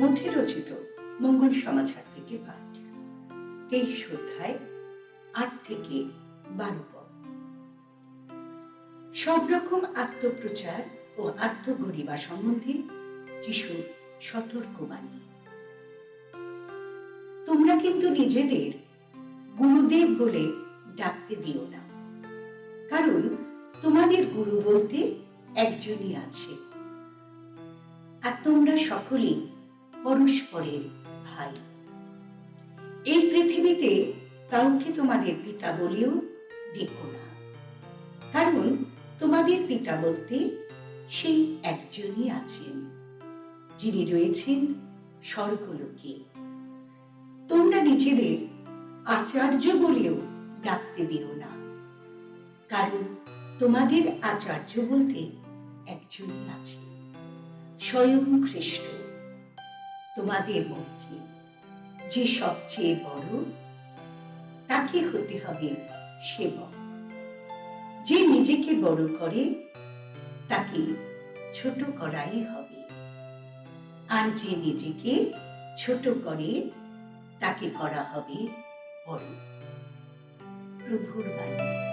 মধ্যে রচিত মঙ্গল সমাচার থেকে পাঠ। তেইশ অধ্যায়, আট থেকে বারো পদ। সব রকম আত্মপ্রচার ও আত্মগরিমা সম্বন্ধে যিশুর সতর্কবাণী তোমরা কিন্তু নিজেদের গুরুদেব বলে ডাকতে দিও না। কারণ তোমাদের গুরু বলতে একজনই আছে। আর তোমরা সকলেই পরস্পরের ভাই। এই পৃথিবীতে কাউকে তোমাদের পিতা বলেও দেখো না। কারণ তোমাদের পিতা বলতে সেই একজনই আছেন, যিনি রয়েছেন স্বর্গলোকে। তোমরা নিজেদের আচার্য বলেও ডাকতে দিও না। কারণ তোমাদের আচার্য বলতে একজনই আছে, স্বয়ং খ্রিস্ট। তোমাদের মধ্যে যে সবচেয়ে বড়, তাকে হতে হবে সেবক। যে নিজেকে বড় করে, তাকে ছোট করাই হবে। আর যে নিজেকে ছোট করে, তাকে করা হবে বড়। প্রভুর বাণী।